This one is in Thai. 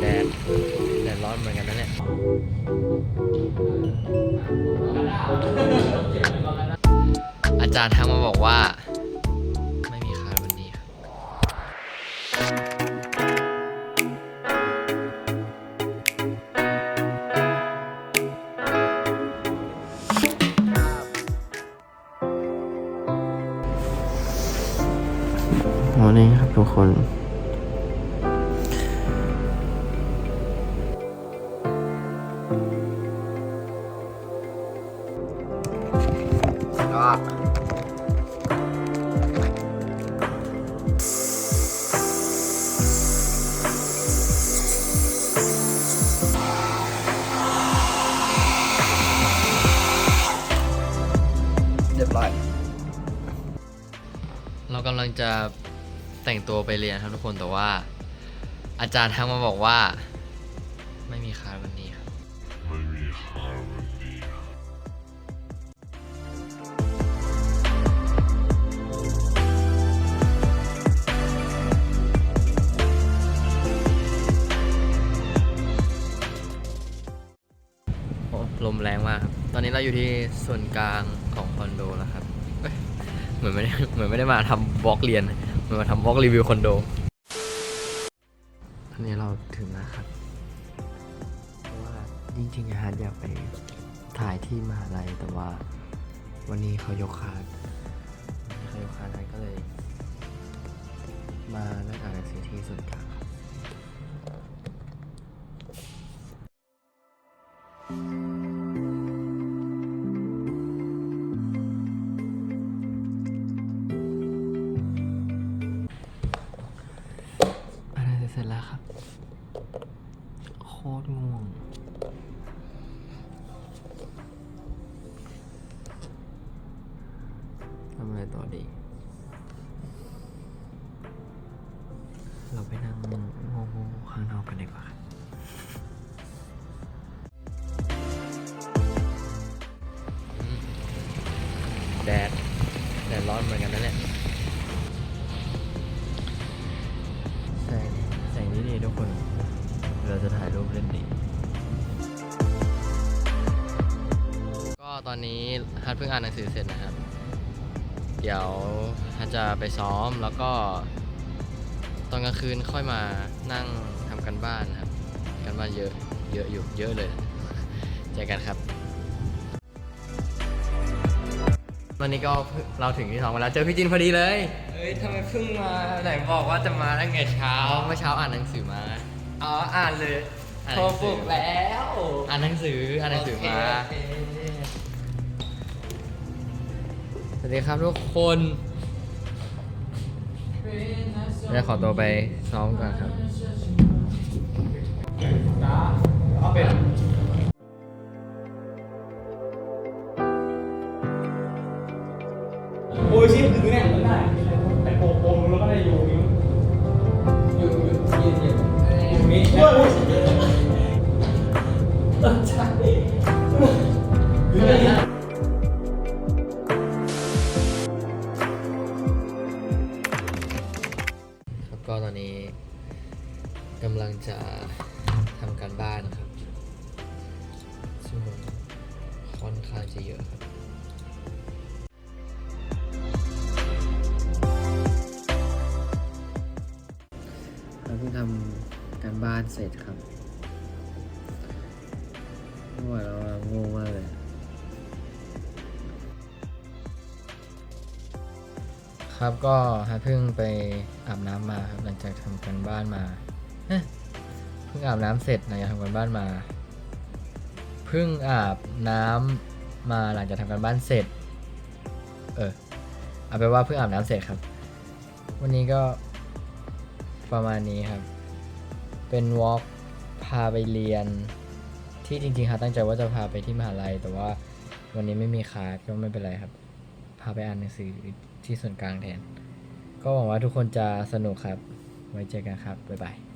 แดดแดดร้อนเหมือนกันนะเนี่ยอาจารย์ทักมาบอกว่า ไม่มีคลาสวันนี้ครับวันนี้ครับทุกคน ก็เรียบร้อยเรากำลังจะแต่งตัวไปเรียนครับทุกคนแต่ว่า อาจารย์ทักมาบอกว่า ไม่มีคลาสวันนี้ครับ ลมแรงมากครับ ตอนนี้เราอยู่ที่ส่วนกลางของคอนโดแล้วครับ เหมือนไม่ได้เหมือนไม่ได้มาทำบล็อกเรียนเหมือนมาทำบล็อกรีวิวคอนโด ตอนนี้เราถึงแล้วครับ เพราะว่าจริงๆอาหารอยากไปถ่ายที่มหาลัยแต่ว่า วันนี้เขายกคลาสวันนี้เขายกคาสนั้นก็เลย มานั่งอ่านหนังสือที่ส่วนกลาง ตรง่วงทำอะไรต่อดี เราไปนั่งโง่ๆข้างนอกกันดีกว่าแดด แดดร้อนเหมือนกันนะเนี่ย จะถ่ายรูปเล่นดี ก็ตอนนี้ฮัทเพิ่งอ่านหนังสือเสร็จนะครับ เดี๋ยวฮัทจะไปซ้อมแล้วก็ ตอนกลางคืนค่อยมานั่งทำกันบ้านครับ กันบ้านเยอะเยอะอยู่เยอะเลย เจอกันครับ วันนี้ก็เราถึงที่สองมาแล้วเจอพี่จินพอดีเลยเอ้ยทำไมเพิ่งมาไหนบอกว่าจะมาตั้งแต่เช้าเอาเมื่อเช้าอ่านหนังสือมา อ๋ออ่านเลยอ่านโทหรนังสืปลุอกแล้วอ่านหนังสืออ่านหนังสือมาโเคโอเคสวัสดีครับทุกคนเดี๋ยวขอตัวไปซ้อมก่อนครับเอ บ้านครับซึ่งมันค่อนข้างจะเยอะครับเราเพิ่งทำการบ้านเสร็จครับเมื่อวานเรางงมากเลย ครับก็ฮะเพิ่งไปอาบน้ำมาครับหลังจากทำการบ้านมา เพิ่งอาบน้ำเสร็จหลังจากทำการบ้านมา เพิ่งอาบน้ำมาหลังจากทำการบ้านเสร็จ เออเอาไปว่าเพิ่งอาบน้ำเสร็จครับ วันนี้ก็ประมาณนี้ครับ เป็นวอล์กพาไปเรียน ที่จริงๆฮะตั้งใจว่าจะพาไปที่มหาลัย แต่ว่าวันนี้ไม่มีคลาสก็ไม่เป็นไรครับ พาไปอ่านหนังสือที่ส่วนกลางแทน ก็หวังว่าทุกคนจะสนุกครับ ไว้เจอกันครับ บ๊ายบาย